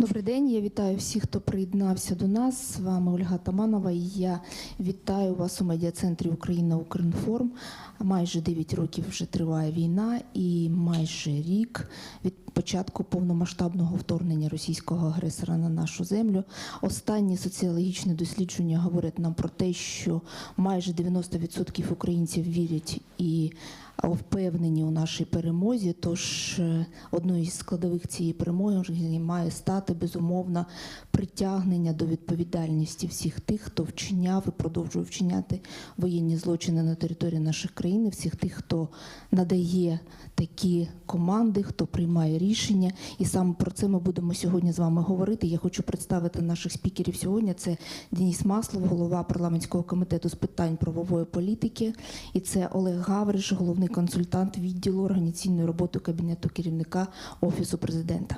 Добрий день, я вітаю всіх, хто приєднався до нас. З вами Ольга Таманова. І я вітаю вас у медіа-центрі Україна Укрінформ. Майже 9 років вже триває війна, і майже рік від початку повномасштабного вторгнення російського агресора на нашу землю. Останні соціологічні дослідження говорять нам про те, що майже 90% українців вірять і впевнені у нашій перемозі. Тож е, одною із складових цієї перемоги має стати безумовно притягнення до відповідальності всіх тих, хто вчиняв і продовжує вчиняти воєнні злочини на території наших країн, всіх тих, хто надає такі команди, хто приймає рішення. І саме про це ми будемо сьогодні з вами говорити. Я хочу представити наших спікерів сьогодні. Це Деніс Маслов, голова парламентського комітету з питань правової політики, і це Олег Гавриш, головний консультант відділу організаційної роботи кабінету керівника офісу президента.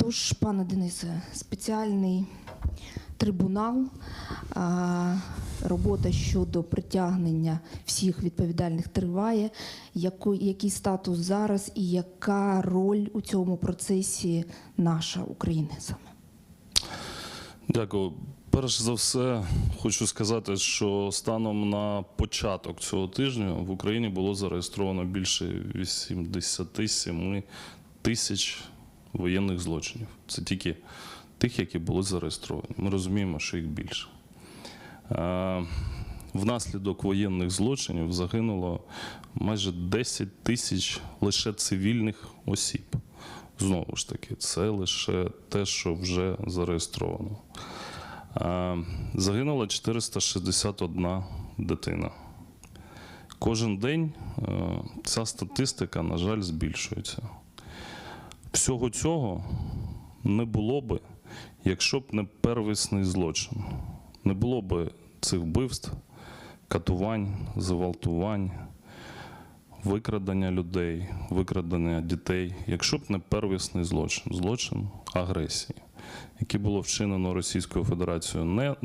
Тож, пане Денисе, спеціальний трибунал, робота щодо притягнення всіх відповідальних триває. Який статус зараз і яка роль у цьому процесі наша України саме? Дякую. Перш за все, хочу сказати, що станом на початок цього тижня в Україні було зареєстровано більше 87 тисяч воєнних злочинів. Це тільки тих, які були зареєстровані. Ми розуміємо, що їх більше. Е, Внаслідок воєнних злочинів загинуло майже 10 тисяч лише цивільних осіб. Знову ж таки, це лише те, що вже зареєстровано. Е, Загинула 461 дитина. Кожен день е, ця статистика, на жаль, збільшується. Всього цього не було би, якщо б не первісний злочин. Не було би цих вбивств, катувань, зґвалтувань, викрадення людей, викрадення дітей, якщо б не первісний злочин, злочин агресії, який було вчинено Російською Федерацією не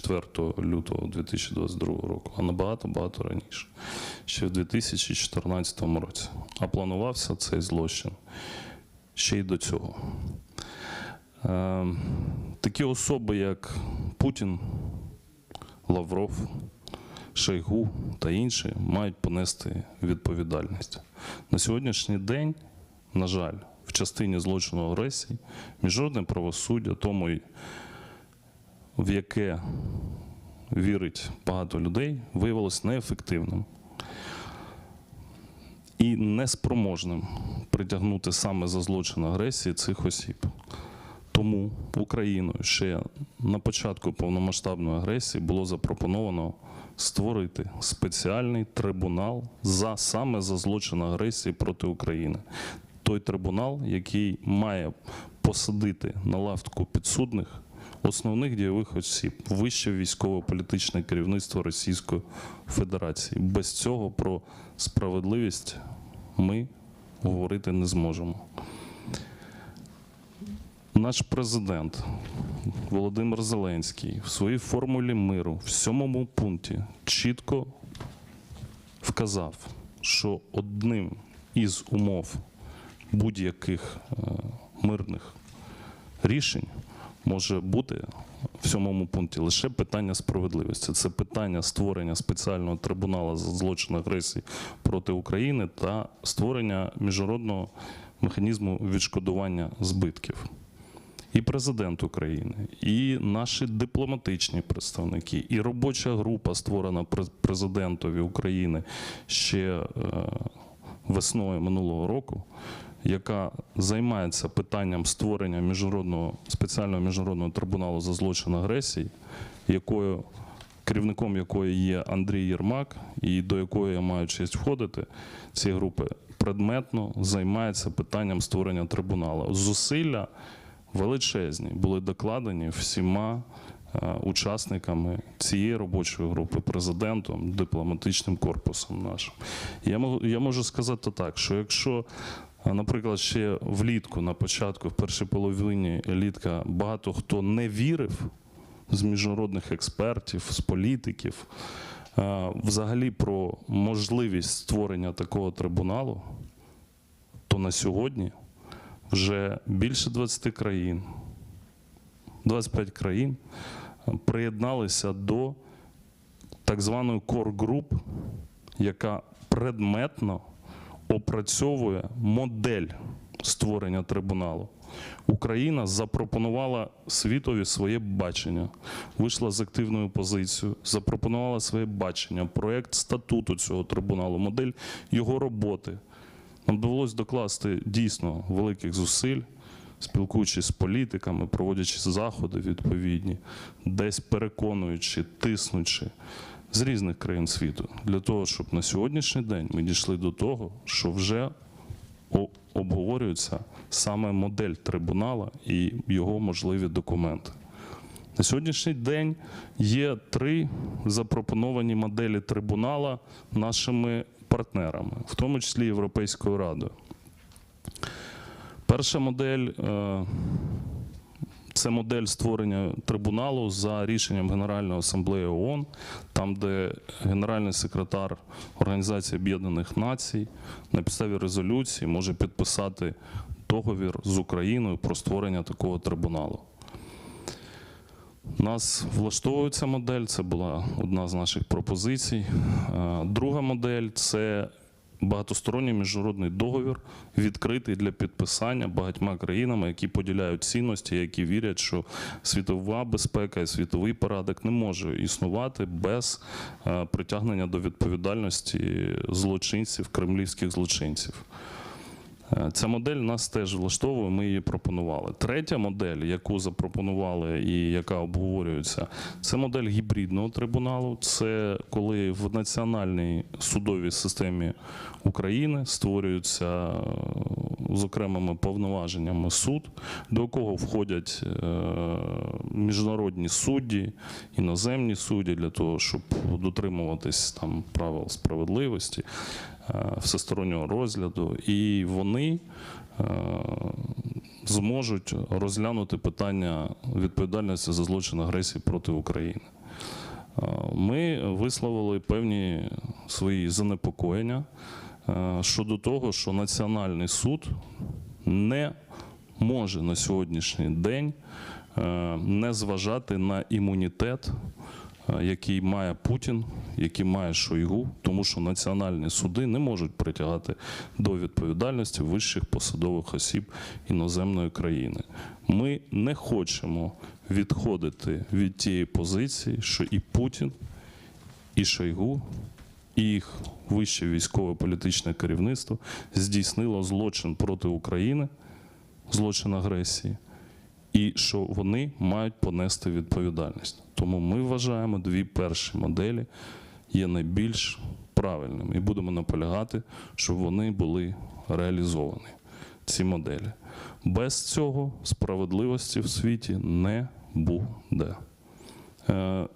24 лютого 2022 року, а набагато багато раніше, ще в 2014 році. А планувався цей злочин ще й до цього. Е, такі особи, як Путін, Лавров, Шойгу та інші, мають понести відповідальність. На сьогоднішній день, на жаль, в частині злочину агресії, міжнародне правосуддя, тому й в яке вірить багато людей, виявилось неефективним і неспроможним притягнути саме за злочин агресії цих осіб. Тому Україною ще на початку повномасштабної агресії було запропоновано створити спеціальний трибунал за саме за злочин агресії проти України. Той трибунал, який має посадити на лавку підсудних основних дійових осіб, вище військово-політичне керівництво Російської Федерації. Без цього про справедливість ми говорити не зможемо. Наш президент Володимир Зеленський в своїй формулі миру в сьомому пункті чітко вказав, що одним із умов будь-яких е, мирних рішень може бути в сьомому пункті лише питання справедливості. Це питання створення спеціального трибуналу за злочин агресії проти України та створення міжнародного механізму відшкодування збитків. І президент України, і наші дипломатичні представники, і робоча група, створена пре- президентові України ще е, весною минулого року, яка займається питанням створення міжнародного спеціального міжнародного трибуналу за злочин агресії, якою керівником якої є Андрій Єрмак, і до якої я маю честь входити, ці групи предметно займаються питанням створення трибуналу. Зусилля величезні були докладені всіма е, учасниками цієї робочої групи, президентом, дипломатичним корпусом нашим. Я можу, я можу сказати так, що якщо, наприклад, ще влітку, на початку, в першій половині літка, багато хто не вірив з міжнародних експертів, з політиків, взагалі про можливість створення такого трибуналу, то на сьогодні вже більше 20 країн, 25 країн приєдналися до так званої Group, яка предметно опрацьовує модель створення трибуналу. Україна запропонувала світові своє бачення, вийшла з активною позицією, запропонувала своє бачення, проєкт статуту цього трибуналу, модель його роботи. Нам довелося докласти дійсно великих зусиль, спілкуючись з політиками, проводячи заходи відповідні, десь переконуючи, тиснучи з різних країн світу, для того, щоб на сьогоднішній день ми дійшли до того, що вже обговорюється саме модель трибунала і його можливі документи. На сьогоднішній день є три запропоновані моделі трибунала нашими партнерами, в тому числі Європейською радою. Перша модель е, це модель створення трибуналу за рішенням Генеральної асамблеї ООН, там, де генеральний секретар Організації Об'єднаних Націй на підставі резолюції може підписати договір з Україною про створення такого трибуналу. Нас влаштовує ця модель, це була одна з наших пропозицій. Е, Друга модель це багатосторонній міжнародний договір, відкритий для підписання багатьма країнами, які поділяють цінності, які вірять, що світова безпека і світовий порядок не може існувати без е, притягнення до відповідальності злочинців, кремлівських злочинців. Е, Ця модель нас теж влаштовує, ми її пропонували. Третя модель, яку запропонували і яка обговорюється, це модель гібридного трибуналу. Це коли в національній судовій системі України створюється е, з окремими повноваженнями суд, до якого входять е, міжнародні судді, іноземні судді для того, щоб дотримуватись там правил справедливості всестороннього розгляду, і вони е, зможуть розглянути питання відповідальності за злочин агресії проти України. Е, Ми висловили певні свої занепокоєння е, щодо того, що Національний суд не може на сьогоднішній день е, не зважати на імунітет, е, який має Путін, який має Шойгу, тому що національні суди не можуть притягати до відповідальності вищих посадових осіб іноземної країни. Ми не хочемо відходити від тієї позиції, що і Путін, і Шойгу, і їх вище військово-політичне керівництво здійснило злочин проти України, злочин агресії, і що вони мають понести відповідальність. Тому ми вважаємо, дві перші моделі є найбільш правильними і будемо наполягати, щоб вони були реалізовані, ці моделі. Без цього справедливості в світі не буде. Е,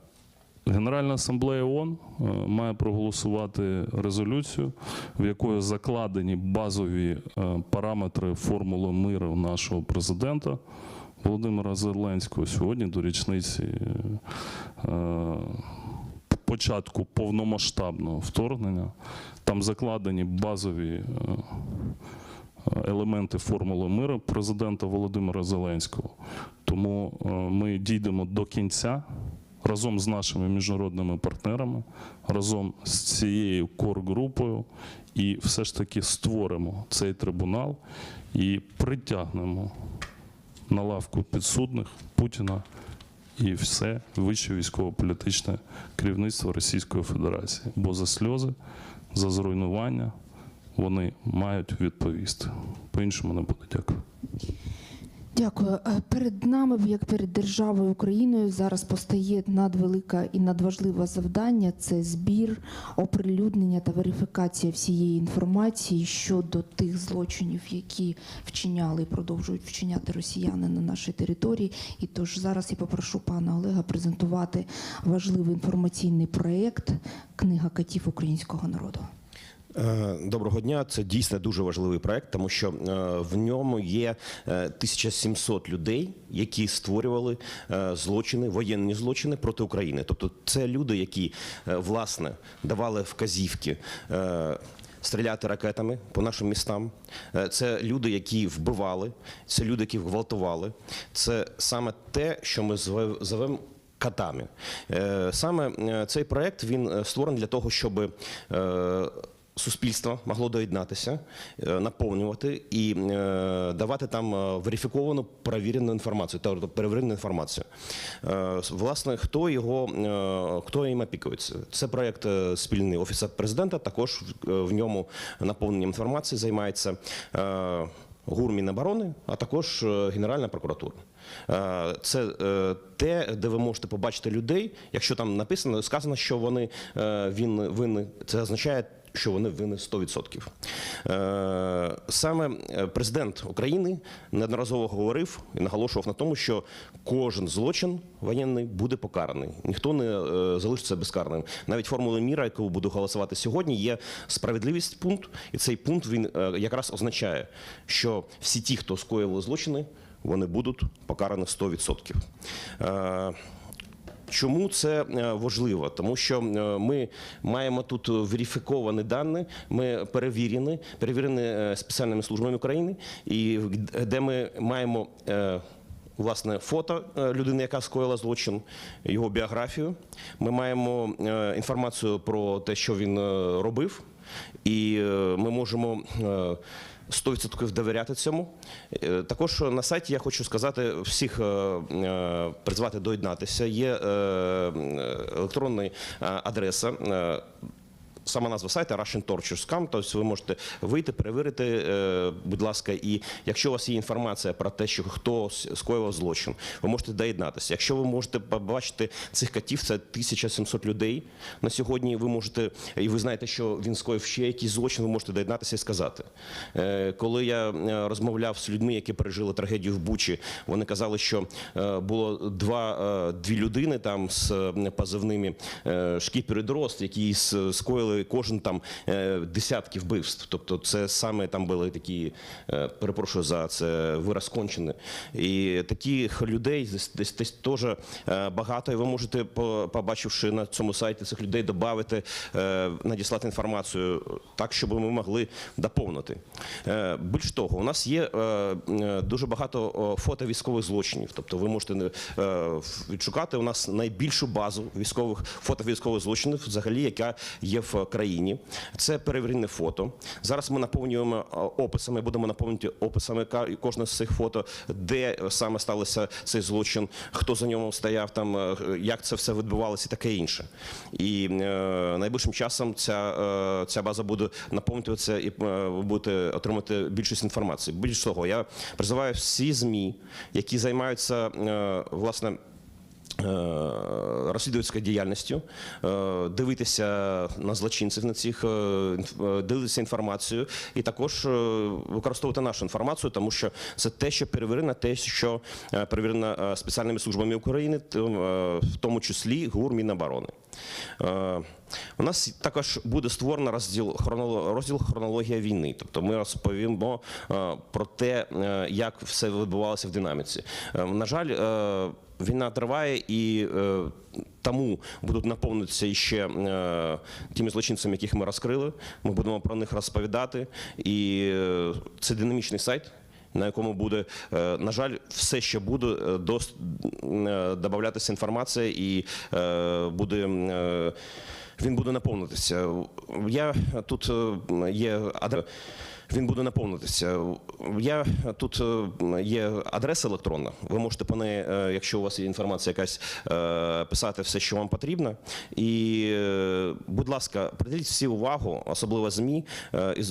Генеральна асамблея ООН е, має проголосувати резолюцію, в якої закладені базові е, параметри формули миру нашого президента Володимира Зеленського сьогодні до річниці е, початку повномасштабного вторгнення. Там закладені базові е, елементи формули миру президента Володимира Зеленського. Тому е, ми дійдемо до кінця разом з нашими міжнародними партнерами, разом з цією кор-групою, і все ж таки створимо цей трибунал і притягнемо на лавку підсудних Путіна і все вище військово-політичне керівництво Російської Федерації. Бо за сльози, за зруйнування вони мають відповісти. По-іншому не буде. Дякую. Дякую. Е, Перед нами, як перед державою Україною, зараз постає надвелике і надважливе завдання це збір, оприлюднення та верифікація всієї інформації щодо тих злочинів, які вчиняли і продовжують вчиняти росіяни на нашій території. І тож зараз я попрошу пана Олега презентувати важливий інформаційний проєкт Книга катів українського народу. Е, Доброго дня. Це дійсно дуже важливий проект, тому що е, в ньому є е, 1700 людей, які створювали е, злочини, воєнні злочини проти України. Тобто, це люди, які е, власне давали вказівки. е, стріляти ракетами по нашим містам. Е, Це люди, які вбивали, це люди, які гвалтували. Це саме те, що ми зве- зовемо катами. Е, Саме е, цей проект він е, створений для того, щоб е, суспільство могло доєднатися, е, наповнювати і е, давати там е, верифіковану перевірену інформацію, тобто перевірену інформацію. Власне, хто його хто їм опікується? Це проект е, спільний офісу президента. Також в- ньому наповненням інформації займається. ГУР Міноборони, а також Генеральна прокуратура. Це те, де ви можете побачити людей. Якщо там написано, сказано, що вони винні, це означає, що вони винні 100%. Е, Саме е, президент України неодноразово говорив і наголошував на тому, що кожен злочин воєнний буде покараний. Ніхто не е, залишиться безкарним. Навіть формула міра, яку буду голосувати сьогодні, є справедливість пункт, і цей пункт він якраз означає, що всі ті, хто скоїли злочини, вони будуть покарані 100%. Чому це е, важливо? Тому що е, ми маємо тут верифіковані дані, ми перевірені, перевірені е, спеціальними службами України, і де ми маємо. Власне, фото людини, яка скоїла злочин, його біографію. Ми маємо інформацію про те, що він робив, і е, ми можемо е, 100% довіряти цьому. Е, Також на сайті я хочу сказати всіх е, е, призвати доєднатися. Є е, е, електронна е, адреса. Сама назва сайту RussianTortures.com, тобто ви можете вийти, перевірити, е, будь ласка, і якщо у вас є інформація про те, що хто с- скоював злочин, ви можете доєднатися. Якщо ви можете побачити цих котів, це 1700 людей на сьогодні. Ви можете, і ви знаєте, що він скоїв ще якийсь злочин, ви можете доєднатися і сказати. Е, Коли я е, розмовляв з людьми, які пережили трагедію в Бучі, вони казали, що е, було два, дві людини там з позивними шкіпер і дрозд, які с- скоїли кожен там е, десятки вбивств. Тобто, це саме там були такі, е, перепрошую за це вираз кончений. І таких людей десь десь теж е, багато. І ви можете, побачивши на цьому сайті цих людей, додати, надіслати інформацію так, щоб ми могли доповнити. Е, Більш того, у нас є е, е, дуже багато фото військових злочинів. Тобто ви можете е, відшукати у нас найбільшу базу військових фото військових злочинів, взагалі, яка є в країні. Це перевірене фото. Зараз ми наповнюємо е, описами, будемо наповнювати описами кожне з цих фото, де саме сталося цей злочин, хто за ньому стояв, там е, як це все відбувалося, і таке інше. І е, найближчим часом ця, ця база буде наповнюватися і ви будете отримати більшість інформації. Більш того, я призиваю всі ЗМІ, які займаються власне. Е, Розслідувацькою діяльністю, е, дивитися на злочинців на цих, е, дивитися інформацію і також використовувати нашу інформацію, тому що це те, що перевірено, те, що перевірено спеціальними службами України, в тому числі ГУР Міноборони. У нас також буде створено розділ розділ хронологія війни. Тобто ми розповімо про те, як все відбувалося в динаміці. На жаль, війна триває і е, тому будуть наповнитися ще е, тими злочинцями, яких ми розкрили. Ми будемо про них розповідати. І е, це динамічний сайт. На якому буде, е, на жаль, все ще буде е, дос- е, інформація, і е, буде е, він буде наповнитися. Я тут е, є адреса. Він буде наповнитися. Я тут е, є адреса електронна. Ви можете по неї, е, якщо у вас є інформація якась, е, писати все, що вам потрібно. І, будь ласка, приділіть всі увагу, особливо ЗМІ,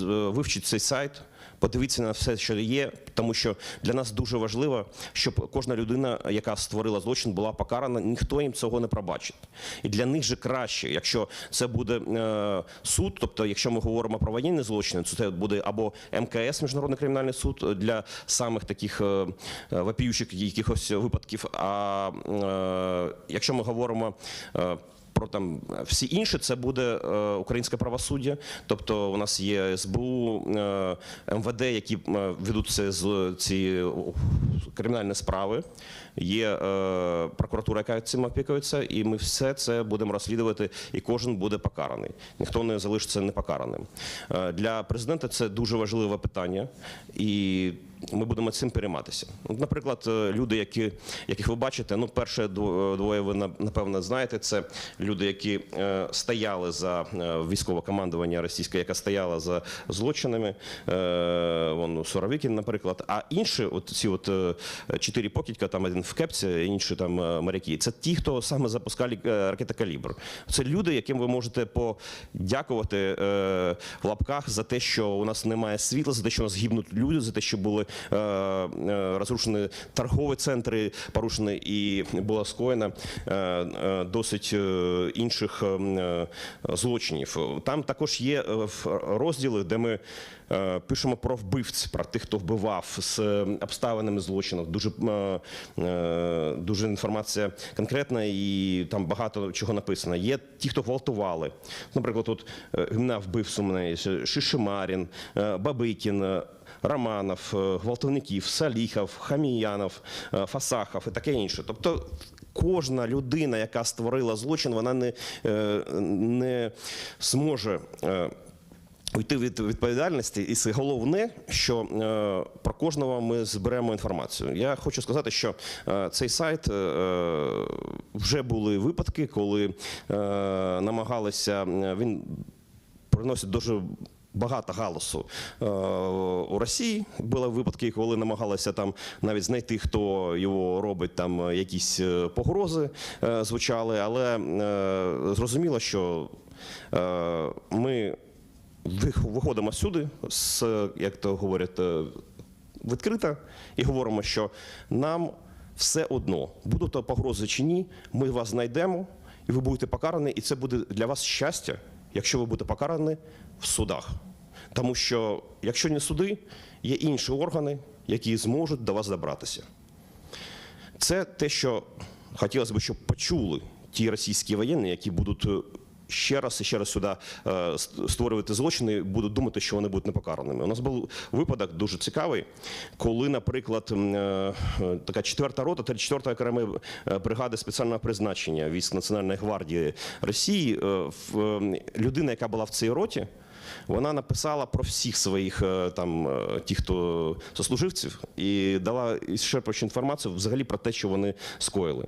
вивчіть цей сайт. Подивіться на все, що є, тому що для нас дуже важливо, щоб кожна людина, яка створила злочин, була покарана. Ніхто їм цього не пробачить. І для них же краще, якщо це буде е, суд, тобто, якщо ми говоримо про воєнні злочини, то це буде або МКС, міжнародний кримінальний суд для самих таких е, е, вопіючих якихось випадків. А е, якщо ми говоримо е, про там всі інші, це буде е, українське правосуддя. Тобто, у нас є СБУ, е, МВД, які ведуть ведуться з ці кримінальні справи. Є е, прокуратура, яка цим опікується, і ми все це будемо розслідувати, і кожен буде покараний. Ніхто не залишиться непокараним. Е, для президента це дуже важливе питання, і ми будемо цим перейматися. Наприклад, е, люди, які, яких ви бачите, ну, перше дво- двоє ви на- напевно знаєте, це люди, які е, стояли за е, військове командування російське, яке стояло за злочинами. Е, вон, Суровікін, наприклад. А інші, от ці от чотири покидька, там один в кепці, інші там е, моряки. Це ті, хто саме запускали е, ракети калібр. Це люди, яким ви можете подякувати е, в лапках за те, що у нас немає світла, за те, що у нас гибнуть люди, за те, що були розрушені торгові центри, порушені і була скоєна досить інших е, е, злочинів. Там також є розділи, де ми пишемо про вбивць, про тих, хто вбивав з е, обставинами злочину. Дуже, е, е, дуже інформація конкретна і там багато чого написано. Є ті, хто гвалтували. Наприклад, тут е, імена вбивць мене Шишимарін, е, Бабикін. е, Романов, е, гвалтівників, Саліхов, Хаміянов, е, Фасахов і таке інше. Тобто кожна людина, яка створила злочин, вона не, е, не зможе. Е, Уйти від відповідальності, і це головне, що е, про кожного ми зберемо інформацію. Я хочу сказати, що е, цей сайт е, вже були випадки, коли е, намагалися е, він приносить дуже. Багато галасу е, у Росії були випадки, коли намагалися там навіть знайти, хто його робить, там е, якісь е, погрози е, звучали, але е, зрозуміло, що е, ми виходимо сюди з, як то говорять, е, відкрито і говоримо, що нам все одно, будуть то погрози чи ні, ми вас знайдемо, і ви будете покарані, і це буде для вас щастя, якщо ви будете покарані в судах. Тому що, якщо не суди, є інші органи, які зможуть до вас добратися. Це те, що хотілося б, щоб почули ті російські воєнні, які будуть е, ще раз і ще раз сюди е, створювати злочини, будуть думати, що вони будуть непокараними. У нас був випадок дуже цікавий, коли, наприклад, е, така четверта рота, 34-та окрема е, бригада спеціального призначення військ Національної гвардії Росії, людина, яка була в цій роті. Вона написала про всіх своїх там ті, хто сослуживців, і дала ісчерпуючу інформацію взагалі про те, що вони скоїли.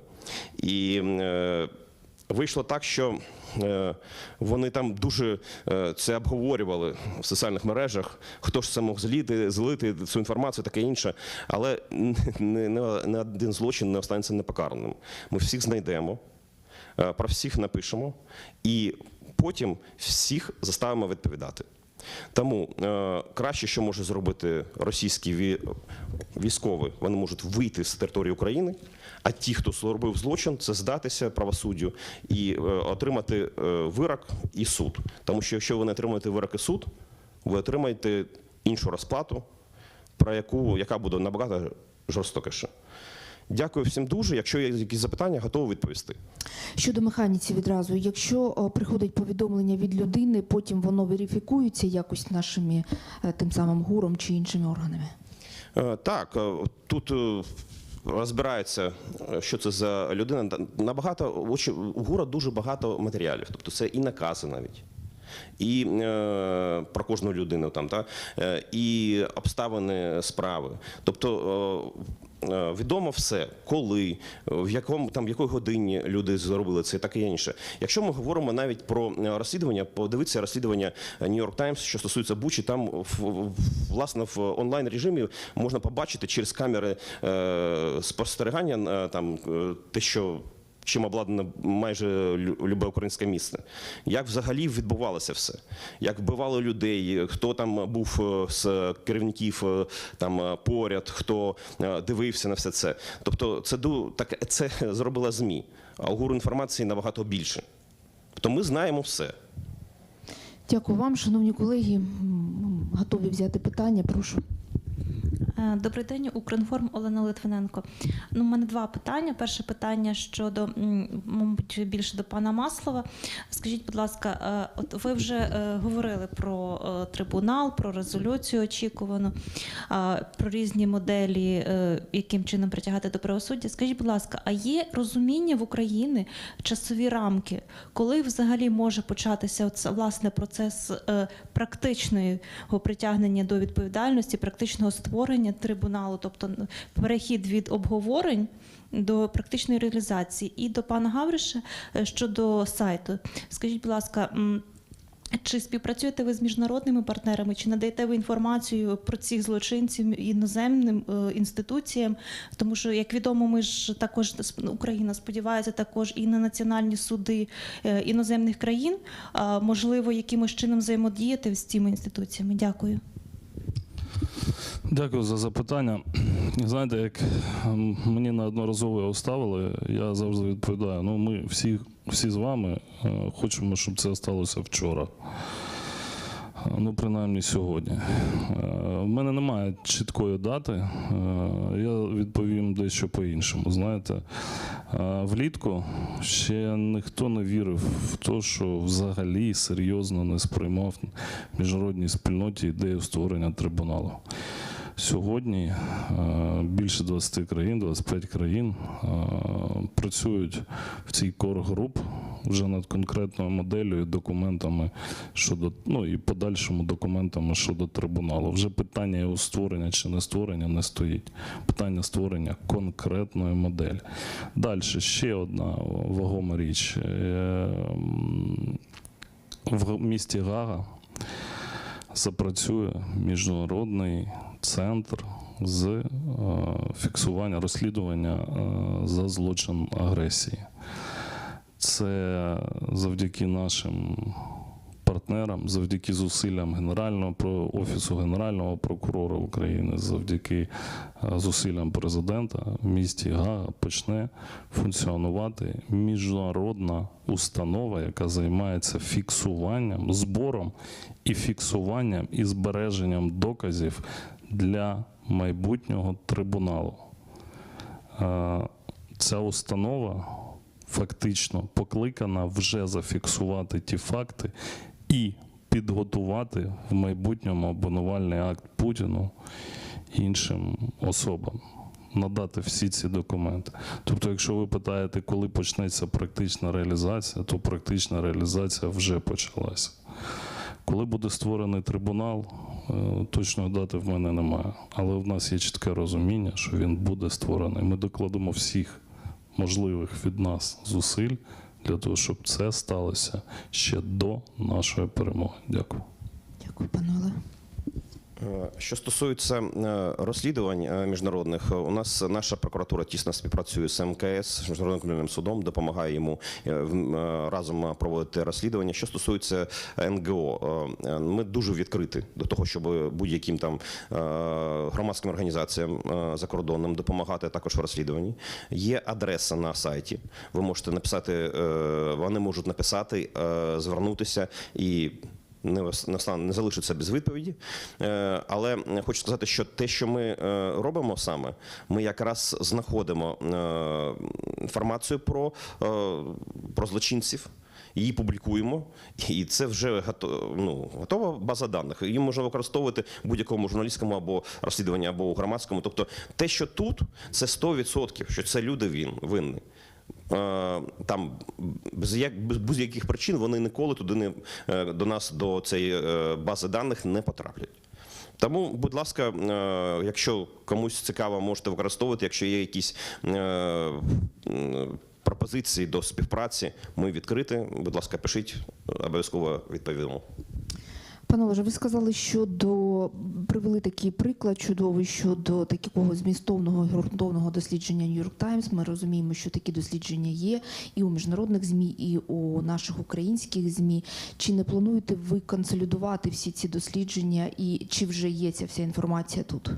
І вийшло так, що е, вони там дуже е, це обговорювали в соціальних мережах, хто ж це мог зліти, злити цю інформацію, таке інше. Але не, не, не один злочин не останеться непокараним. Ми всіх знайдемо. Е, про всіх напишемо і потім всіх заставимо відповідати. Тому е, краще, що може зробити російський ві- військовий, вони можуть вийти з території України, а ті, хто зробив злочин, це здатися правосуддю і е, отримати е, вирок і суд. Тому що якщо ви не отримаєте вирок і суд, ви отримаєте іншу розплату, про яку яка буде набагато жорстокіша. Дякую всім дуже. Якщо є якісь запитання, готовий відповісти. Щодо механіці відразу, якщо приходить повідомлення від людини, потім воно верифікується якось нашими е, тим самим гуром чи іншими органами. Е, Так, е, тут розбирається, що це за людина. Набагато у ГУРа дуже багато матеріалів, тобто це і накази навіть. І е, про кожну людину там, та, е, і обставини справи. Тобто відомо все, коли, е, в якому там в якої годині люди зробили це, і таке інше. Якщо ми говоримо навіть про е, розслідування, подивитися розслідування New York Times, що стосується Бучі, там в, власне в онлайн режимі можна побачити через камери е, спостерігання е, там е, те, що чим обладнане майже любе українське місце. Як взагалі відбувалося все? Як вбивали людей, хто там був е, з керівників е, там е, поряд, хто дивився на все це. Тобто, це так це зробила ЗМІ, а гуру інформації набагато більше. Тобто ми знаємо все. Дякую вам, шановні колеги. Готові взяти питання. Прошу. Е, Добрий день, Укрінформ Олена Литвиненко. Ну, у мене два питання. Перше питання щодо, мабуть, більше до пана Маслова. Скажіть, будь ласка, е, от ви вже е, говорили про трибунал, про резолюцію очікувану, про різні моделі, яким чином притягати до правосуддя. Скажіть, будь ласка, а є розуміння в Україні часові рамки, коли взагалі може початися оце, власне процес практичного притягнення до відповідальності, практичного створення трибуналу, тобто перехід від обговорень до практичної реалізації. І до пана Гавриша е, щодо сайту. Скажіть, будь ласка. Чи співпрацюєте ви з міжнародними партнерами, чи надаєте ви інформацію про цих злочинців іноземним е, інституціям? Тому що, як відомо, ми ж також Україна сподівається також і на національні суди е, іноземних країн. Можливо, якимось чином взаємодіяти з цими інституціями? Дякую. Дякую за запитання. Знаєте, як ем, мені неодноразово його ставили, я завжди відповідаю: ну, ми всі, всі з вами е, хочемо, щоб це сталося вчора. Е, Ну, принаймні сьогодні. Е, В мене немає чіткої дати. Е, Я відповім дещо по-іншому. Знаєте, Е, влітку ще ніхто не вірив в те, що взагалі серйозно не сприймав міжнародній спільноті ідею створення трибуналу. Сьогодні е, більше 20 країн, 25 країн е, працюють в цій кор-груп вже над конкретною моделлю і документами щодо ну і подальшому документами щодо трибуналу. Вже питання його створення чи не створення не стоїть. Питання створення конкретної моделі. Далі ще одна вагома річ. Е, В місті Гага запрацює міжнародний центр з е, фіксування розслідування е, за злочин агресії. Це завдяки нашим партнерам, завдяки зусиллям Генерального офісу Генерального прокурора України, завдяки е, зусиллям президента в місті Гага почне функціонувати міжнародна установа, яка займається фіксуванням, збором і фіксуванням і збереженням доказів для майбутнього трибуналу. Е, Ця установа фактично покликана вже зафіксувати ті факти і підготувати в майбутньому обвинувальний акт Путіну іншим особам. Надати всі ці документи. Тобто, якщо ви питаєте, коли почнеться практична реалізація, то практична реалізація вже почалася. Коли буде створений трибунал, е, точної дати в мене немає. Але в нас є чітке розуміння, що він буде створений. Ми докладемо всіх можливих від нас зусиль для того, щоб це сталося ще до нашої перемоги. Дякую. Дякую, пане. Е, Що стосується е, розслідувань е, міжнародних, у нас наша прокуратура тісно співпрацює з МКС, з міжнародним кримінальним судом, допомагає йому разом проводити розслідування. Що стосується НГО, ми дуже відкриті до того, щоб будь-яким там громадським організаціям закордонним допомагати також в розслідуванні. Є адреса на сайті. Ви можете написати, вони можуть написати, звернутися і не, не, залишиться без відповіді. Е, але хочу сказати, що те, що ми е, робимо саме, ми якраз знаходимо е, інформацію про, про злочинців. Її публікуємо, і це вже гото- ну, готова база даних. Її можна використовувати будь-якому журналістському або розслідуванні, або у громадському. Тобто, те, що тут, це 100%, що це люди він, винні. Е, Там без як будь-яких причин вони ніколи туди не е, до нас до цієї е, бази даних не потраплять. Тому, будь ласка, якщо комусь цікаво, можете використовувати. Якщо є якісь пропозиції до співпраці, ми відкриті. Будь ласка, пишіть, обов'язково відповімо. Пане Олеже, ви сказали, привели такий приклад чудовий щодо такого змістовного ґрунтовного дослідження Нью-Йорк Таймс. Ми розуміємо, що такі дослідження є і у міжнародних змі, і у наших українських змі. Чи не плануєте ви консолідувати всі ці дослідження, і чи вже є ця вся інформація тут?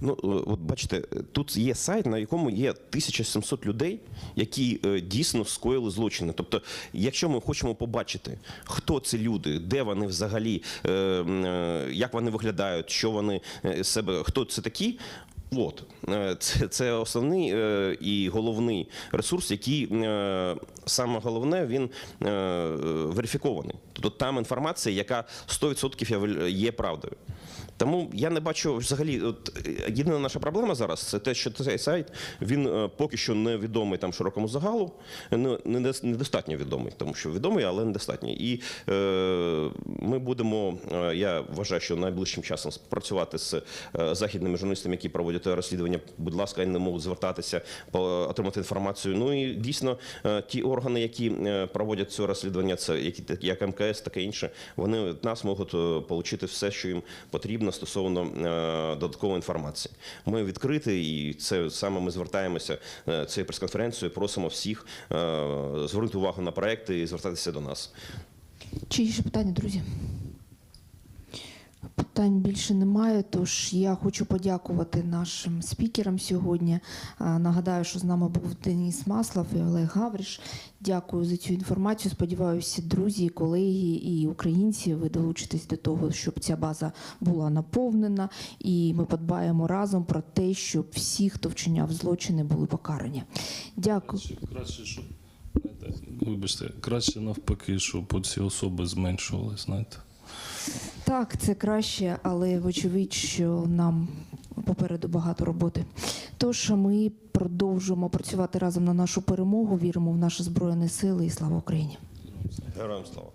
Ну, е, от бачите, тут є сайт, на якому є 1700 людей, які е, дійсно скоїли злочини. Тобто, якщо ми хочемо побачити, хто ці люди, де вони взагалі, е, е, як вони виглядають, що вони е, себе, хто це такі. От е, це, це основний е, і головний ресурс, який е, саме головне він е, верифікований. Тобто там інформація, яка 100% є- є правдою. Тому я не бачу взагалі. От єдина наша проблема зараз це те, що цей сайт він е, поки що не відомий там широкому загалу, не, не, дос- недостатньо відомий, тому що відомий, але недостатньо. І е, ми будемо, е, я вважаю, що найближчим часом працювати з е, західними журналістами, які проводять розслідування. Будь ласка, вони можуть звертатися, отримати інформацію. Ну і дійсно ті органи, які проводять це розслідування, це які як МКС, таке інше, вони від нас можуть отримати все, що їм потрібно стосовно е, додаткової інформації. Ми відкриті, і це саме ми звертаємося е, цією прес-конференцією. Просимо всіх е, звернути увагу на проекти і звертатися до нас. Чи є ще питання, друзі? Питань більше немає, тож я хочу подякувати нашим спікерам сьогодні. Нагадаю, що з нами був Деніс Маслов і Олег Гавриш. Дякую за цю інформацію. Сподіваюся, друзі, колеги і українці, ви долучитесь до того, щоб ця база була наповнена, і ми подбаємо разом про те, щоб всі, хто вчиняв злочини, були покарані. Дякую. Краще, щоб вибачте, краще навпаки, щоб ці особи зменшували, знаєте. Так, це краще, але вочевидь, що нам попереду багато роботи. Тож ми продовжуємо працювати разом на нашу перемогу. Віримо в наші збройні сили і слава Україні. Героям слава!